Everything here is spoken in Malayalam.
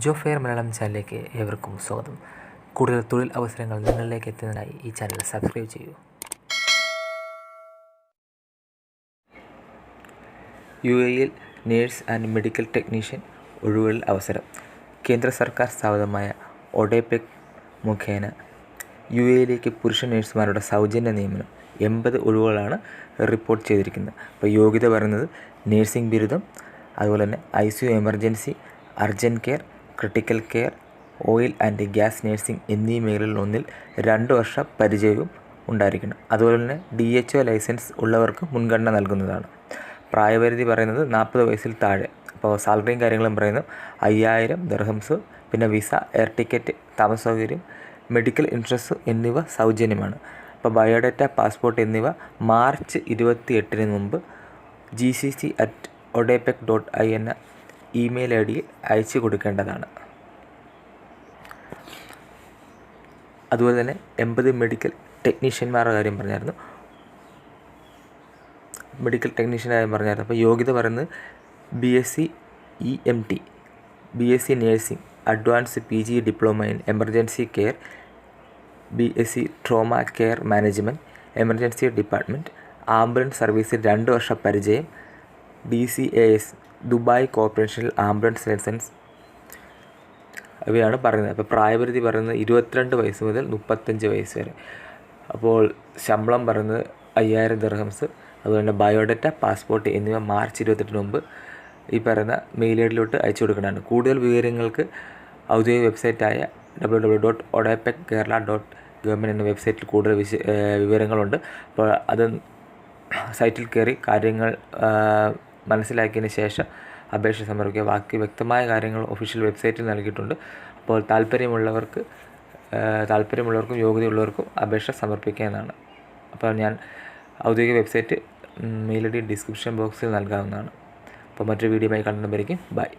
ജോ ഫെയർ മലയാളം ചാനലിലേക്ക് ഏവർക്കും സ്വാഗതം. കൂടുതൽ തൊഴിൽ അവസരങ്ങൾ നിങ്ങളിലേക്ക് എത്തുന്നതിനായി ഈ ചാനൽ സബ്സ്ക്രൈബ് ചെയ്യൂ. യു എയിൽ നേഴ്സ് ആൻഡ് മെഡിക്കൽ ടെക്നീഷ്യൻ ഒഴിവുകളിൽ അവസരം. കേന്ദ്ര സർക്കാർ സ്ഥാപിതമായ ഒഡേപെക് മുഖേന യു എയിലേക്ക് പുരുഷ നേഴ്സുമാരുടെ സൗജന്യ നിയമനം എൺപത് ഒഴിവുകളാണ് റിപ്പോർട്ട് ചെയ്തിരിക്കുന്നത്. അപ്പോൾ യോഗ്യത പറയുന്നത് നേഴ്സിംഗ് ബിരുദം അതുപോലെ തന്നെ I C U emergency urgent care critical care oil and gas nursing എന്നീ മേഖലകളിൽ ഒന്നിൽ രണ്ട് വർഷ പരിചയവും ഉണ്ടായിരിക്കണം. അതുപോലെ തന്നെ ഡി എച്ച് ഒ ലൈസൻസ് ഉള്ളവർക്ക് മുൻഗണന നൽകുന്നതാണ്. പ്രായപരിധി പറയുന്നത് നാൽപ്പത് വയസ്സിൽ താഴെ. അപ്പോൾ സാലറിയും കാര്യങ്ങളും പറയുന്നു അയ്യായിരം ദർഹംസ് പിന്നെ വിസ എയർ ടിക്കറ്റ് താമസ സൗകര്യം മെഡിക്കൽ ഇൻഷുറൻസ് എന്നിവ സൗജന്യമാണ്. അപ്പോൾ ബയോഡേറ്റ പാസ്പോർട്ട് എന്നിവ മാർച്ച് ഇരുപത്തി എട്ടിന് മുമ്പ് G C C at ODEPC dot I എന്ന ഇമെയിൽ ഐ ഡിയിൽ അയച്ചു കൊടുക്കേണ്ടതാണ്. അതുപോലെ തന്നെ എൺപത് മെഡിക്കൽ ടെക്നീഷ്യന്മാരുടെ കാര്യം പറഞ്ഞായിരുന്നു. മെഡിക്കൽ ടെക്നീഷ്യന്റെ കാര്യം പറഞ്ഞായിരുന്നു. അപ്പോൾ യോഗ്യത പറയുന്നത് B S C E M T B S C nursing advance P G diploma in emergency care B S C trauma care management emergency department ambulance സർവീസിൽ രണ്ട് വർഷ പരിചയം D C A S Dubai കോർപ്പറേഷനിൽ ആംബുലൻസ് ലൈസൻസ് ഇവയാണ് പറയുന്നത്. അപ്പോൾ പ്രായപരിധി പറയുന്നത് ഇരുപത്തിരണ്ട് വയസ്സ് മുതൽ മുപ്പത്തഞ്ച് വയസ്സ് വരെ. അപ്പോൾ ശമ്പളം പറയുന്നത് അയ്യായിരം ദർഹംസ് അതുപോലെ ബയോഡാറ്റ പാസ്പോർട്ട് എന്നിവ മാർച്ച് ഇരുപത്തെട്ടിന് മുമ്പ് ഈ പറയുന്ന മെയിൽ ഐ ഡിയിലോട്ട് അയച്ചു കൊടുക്കേണ്ടതാണ് കൂടുതൽ വിവരങ്ങൾക്ക് ഔദ്യോഗിക വെബ്സൈറ്റായ W W dot ODEPC Kerala dot government എന്ന വെബ്സൈറ്റിൽ കൂടുതൽ വിശ വിവരങ്ങളുണ്ട്. അപ്പോൾ അത് സൈറ്റിൽ കയറി കാര്യങ്ങൾ മനസ്സിലാക്കിയതിന് ശേഷം അപേക്ഷ സമർപ്പിക്കുക. ബാക്കി വ്യക്തമായ കാര്യങ്ങൾ ഒഫീഷ്യൽ വെബ്സൈറ്റിൽ നൽകിയിട്ടുണ്ട്. അപ്പോൾ താല്പര്യമുള്ളവർക്ക് താല്പര്യമുള്ളവർക്കും യോഗ്യതയുള്ളവർക്കും അപേക്ഷ സമർപ്പിക്കാവുന്നതാണ് അപ്പോൾ ഞാൻ ഔദ്യോഗിക website mail I D description ബോക്സിൽ നൽകാവുന്നതാണ്. അപ്പോൾ മറ്റൊരു വീഡിയോ വീഡിയോയുമായി കണ്ടുമ്പോഴേക്കും ബൈ